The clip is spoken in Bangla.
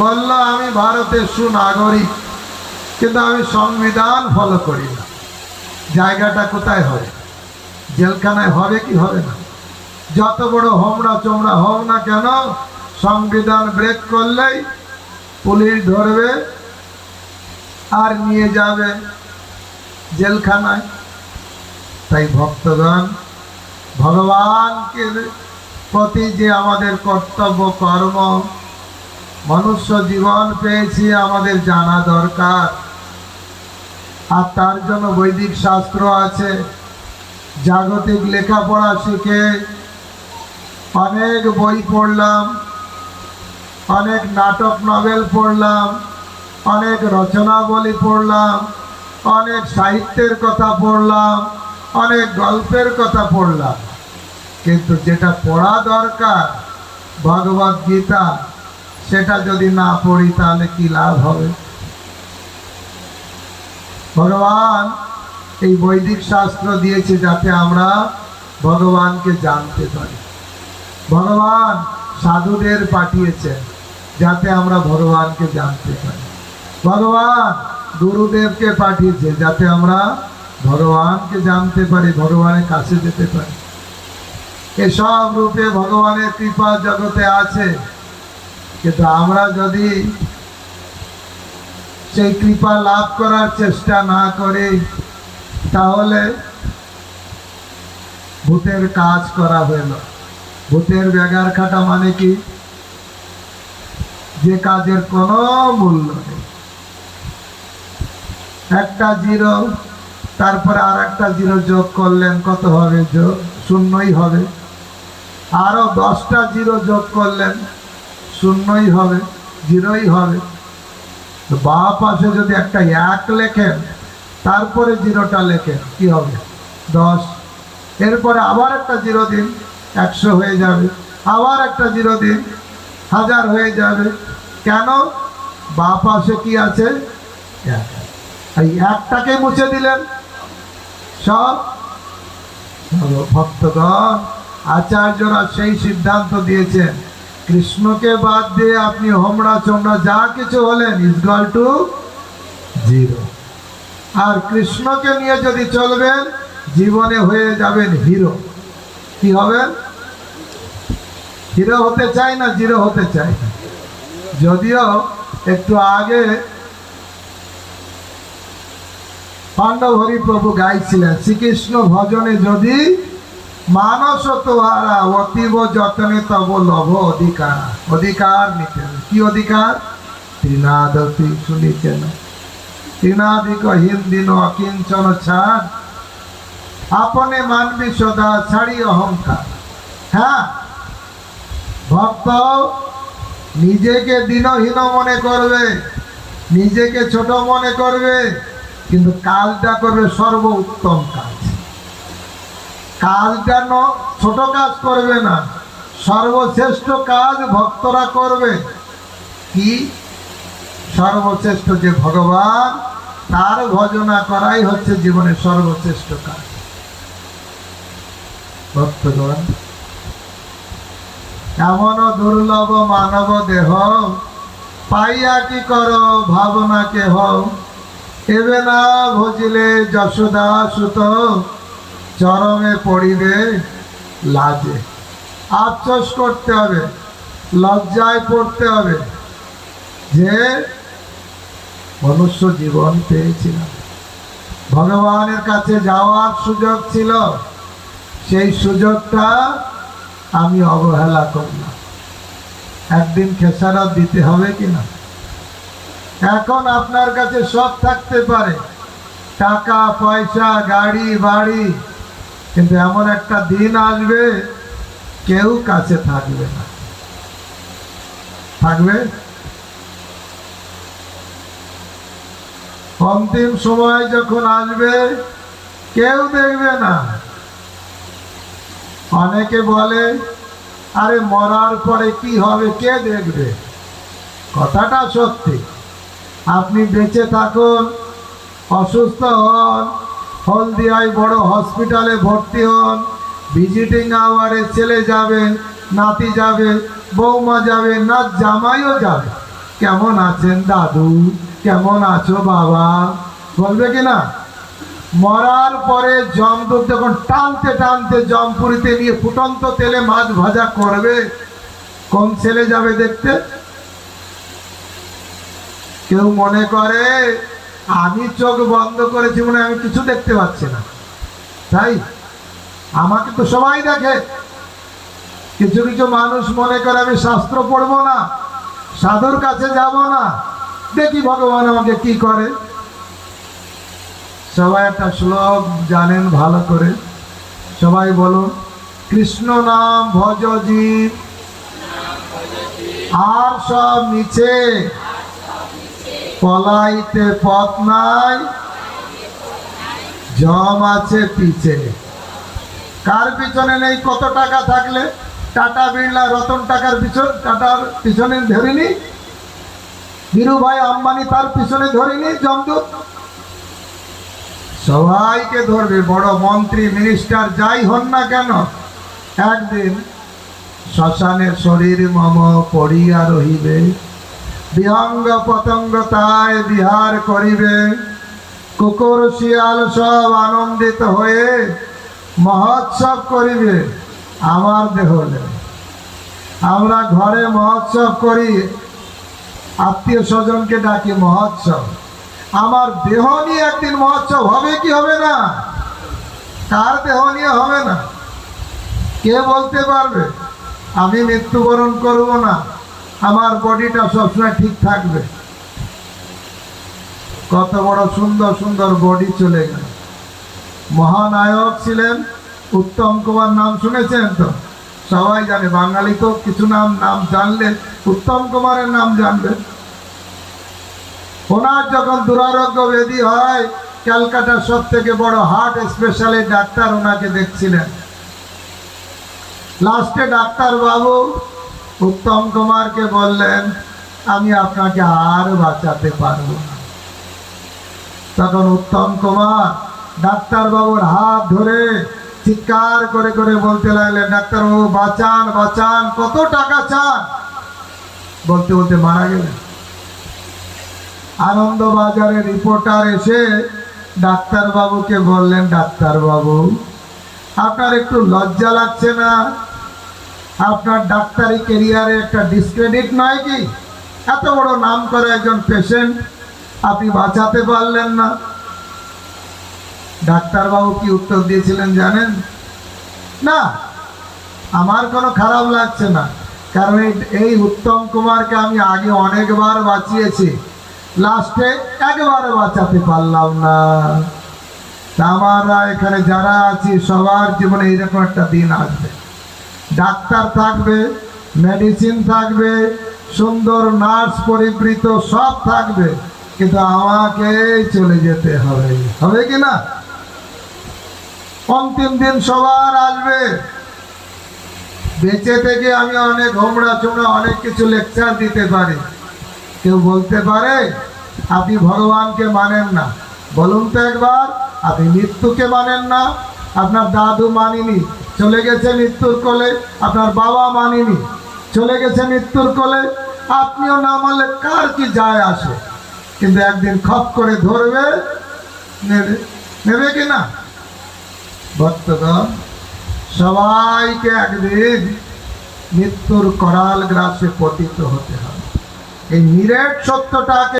বলল আমি ভারতের সুনাগরিক, কিন্তু আমি সংবিধান ফলো করি না। জায়গাটা কোথায় হবে? জেলখানায় হবে কি হবে না? যত বড় হোমড়া চোমড়া হোক না কেন, সংবিধান ব্রেক করলেই পুলিশ ধরবে আর নিয়ে যাবে জেলখানায়। তাই ভক্তগণ, ভগবানকে প্রতি যে আমাদের কর্তব্য, কর্ম মনুষ্য জীবন পেয়েছি, আমাদের জানা দরকার। আর তার জন্য বৈদিক শাস্ত্র আছে, জাগতিক লেখাপড়া শিখে অনেক বই পড়লাম, অনেক নাটক, নভেল পড়লাম, অনেক রচনাবলী পড়লাম, অনেক সাহিত্যের কথা পড়লাম, অনেক গল্পের কথা পড়লাম। কিন্তু যেটা পড়া দরকার ভগবদ্গীতা গীতা সেটা যদি না পড়ি তাহলে কি লাভ হবে? ভগবান এই বৈদিক শাস্ত্র দিয়েছে যাতে আমরা ভগবানকে জানতে পারি। ভগবান সাধুদের পাঠিয়েছেন যাতে আমরা ভগবানকে জানতে পারি। ভগবান গুরুদেবকে পাঠিয়েছে যাতে আমরা ভগবানকে জানতে পারি, ভগবানের কাছে যেতে পারি। এসব রূপে ভগবানের কৃপা জগতে আছে। কিন্তু আমরা যদি সেই কৃপা লাভ করার চেষ্টা না করি, তাহলে ভূতের কাজ করা হইল ভূতের বেগার খাটা মানে কি? যে কাজের কোনো মূল্য নেই। একটা জিরো, তারপরে আর একটা জিরো যোগ করলেন, কত হবে? যোগ শূন্যই হবে। আরও দশটা জিরো যোগ করলেন শূন্যই হবে, জিরোই হবে। বা পাশে যদি একটা এক লেখেন, তারপরে জিরোটা লেখেন, কি হবে? দশ। এরপরে আবার একটা জিরো দিন, একশো হয়ে যাবে। আবার একটা জিরো দিন, হাজার হয়ে যাবে। কেন? বা পাশে কি আছে? এই একটাকে মুছে দিলেন। সব? ভক্তগণ আচার্যরা সেই সিদ্ধান্ত দিয়েছেন। কৃষ্ণকে বাদ দিয়ে আপনি হোমড়া চোমড়া যা কিছু হলেন ইজগল টু জিরো আর কৃষ্ণকে নিয়ে যদি চলবেন, জীবনে হয়ে যাবেন হিরো কি হবেন হিরো হতে চাই না জিরো হতে চাই যদিও একটু আগে পাণ্ডব হরিপ্রভু গাইছিলেন, শ্রীকৃষ্ণ ভজনে যদি মানস তোহারা অতীব যতনে তব লভ অধিকার। অধিকার নিতে। কি অধিকার? তৃণাদতি শুনিছেন তৃণাদিক হিন্দিন অকিঞ্চন ছাড়। আপনে মানবি সদা ছাড়ি অহংকার। হ্যাঁ? ভক্ত নিজেকে দিনহীন মনে করবে, নিজেকে ছোট মনে করবে, কিন্তু কাজটা করবে সর্ব উত্তম কাজ। কাজটা ন ছোট কাজ করবে না? সর্বশ্রেষ্ঠ কাজ ভক্তরা করবে। কি? সর্বশ্রেষ্ঠ যে ভগবান, তার ভজনা করাই হচ্ছে জীবনের সর্বশ্রেষ্ঠ কাজ। ভক্তগণ, এমন দুর্লভ মানব দেহ পাইয়া কি কর ভাবনা কেহ? এবে না ভজিলে যশোদা সুত চরমে পড়িবে লাজে। আফসোস করতে হবে, লজ্জায় পড়তে হবে যে মনুষ্য জীবন পেয়েছিলাম। ভগবানের কাছে যাওয়ার সুযোগ ছিল, সেই সুযোগটা আমি অবহেলা করলাম। একদিন খেসারত দিতে হবে কিনা এখন আপনার কাছে সব থাকতে পারে। টাকা, পয়সা, গাড়ি, বাড়ি কিন্তু এমন একটা দিন আসবে, কেউ কাছে থাকবে না। থাকবে? অন্তিম সময় যখন আসবে, কেউ দেখবে না। অনেকে বলে, আরে মরার পরে কি হবে? কে দেখবে? কথাটা সত্যি। আপনি বেঁচে থাকুন, অসুস্থ হন হলদিয়ায় বড় হসপিটালে ভর্তি হন। ভিজিটিং আওয়ারে ছেলে যাবে নাতি যাবে বৌমা যাবে না জামাইও যাবে। কেমন আছেন দাদু? কেমন আছো বাবা? বলবে কি না? মরার পরে জমদূত যখন টানতে টানতে জমপুরিতে নিয়ে ফুটন্ত তেলে মাছ ভাজা করবে, কোন ছেলে যাবে দেখতে? কেউ মনে করে? আমি চোখ বন্ধ করেছি মনে আমি কিছু দেখতে পাচ্ছি না। তাই আমাকে তো সবাই দেখে। কিছু কিছু মানুষ মনে করে আমি শাস্ত্র পড়ব না, সাধুর কাছে যাব না। দেখি ভগবান আমাকে কি করে। সবাই একটা শ্লোক জানেন ভালো করে। সবাই বলুন, কৃষ্ণ নাম ভজ জীব। আর সব নিচে পলাইতে পথ নাই, জম আছে পিছে। কার পিছনে নেই কত টাকা থাকলে? টাটা বিড়লা রতন টাকার পিছন টাটার পিছনে ধরিনি। ধীরুভাই আম্বানি তার পিছনে ধরিনি জমদূত সবাইকে ধরবে, বড় মন্ত্রী, মিনিস্টার, যাই হন না কেন? একদিন শ্মশানের শরীর মম পড়িয়া রহিবে। বিহঙ্গ পতঙ্গ তাই বিহার করিবে। কুকুর, শিয়াল সব আনন্দিত হয়ে মহোৎসব করিবে আমার দেহ নেই। আমরা ঘরে মহোৎসব করি, আত্মীয় স্বজনকে ডাকি মহোৎসব। আমার দেহ নিয়ে একদিন মহোৎসব হবে কি হবে না? কার দেহ নিয়ে হবে না? কে বলতে পারবে? আমি মৃত্যুবরণ করব না। আমার বডিটা সবসময় ঠিক থাকবে। কত বড় সুন্দর সুন্দর বডি চলে গেল। মহানায়ক ছিলেন, উত্তম কুমার নাম শুনেছেন তো? সবাই জানে, বাঙালি তো কিছু নাম নাম জানলে, উত্তম কুমারের নাম জানবে। ওনার যখন দুরারোগ্য ব্যাধি হয়, ক্যালকাটার সব থেকে বড় হার্ট স্পেশালি ডাক্তার ওনাকে দেখছিলেন। লাস্টে ডাক্তার বাবু উত্তম কুমারকে বললেন, আমি আপনাকে আর বাঁচাতে পারব না। তখন উত্তম কুমার ডাক্তার বাবুর হাত ধরে চিৎকার করে করে বলতে লাগলেন ডাক্তার বাবু বাঁচান বাঁচান, কত টাকা চান? বলতে বলতে মারা গেলেন। আনন্দ বাজারের রিপোর্টার এসে ডাক্তার বাবুকে বললেন ডাক্তার বাবু আপনার একটু লজ্জা লাগছে না? আপনার ডাক্তারি কেরিয়ারে একটা ডিসক্রেডিট নয় কি? এত বড় নাম করে একজন পেশেন্ট আপনি বাঁচাতে পারলেন না। ডাক্তারবাবু কি উত্তর দিয়েছিলেন জানেন? না, আমার কোনো খারাপ লাগছে না। কারণ এই- উত্তম কুমারকে আমি আগে অনেকবার বাঁচিয়েছি। লাস্টে একবার বাঁচাতে পারলাম না। আমরা এখানে যারা আছি, সবার জীবনে এইরকম একটা দিন আসবে। ডাক্তার থাকবে মেডিসিন থাকবে, সুন্দর নার্স পরিবৃত সব থাকবে। কিন্তু আমাকে চলে যেতে হবে। হবে কি না? অন্তিম দিন সবার আসবে। বেঁচে থেকে আমি অনেক হোমড়া চোমড়া অনেক কিছু লেকচার দিতে পারি। কেউ বলতে পারে, আপনি ভগবানকে মানেন না। বলুন তো একবার, আপনি মৃত্যুকে মানেন না। আপনার দাদু মানিনি, চলে গেছে মৃত্যুর কোলে। আপনার বাবা মানিনি, চলে গেছে মৃত্যুর কোলে। আপনিও না মানলে কার কি যায় আসে? কিন্তু একদিন খপ করে ধরবে, নেবে নেবে কি না? ভক্তগণ, সবাইকে একদিন মৃত্যুর করাল গ্রাসে পতিত হতে হবে। এই নিরেট সত্যটাকে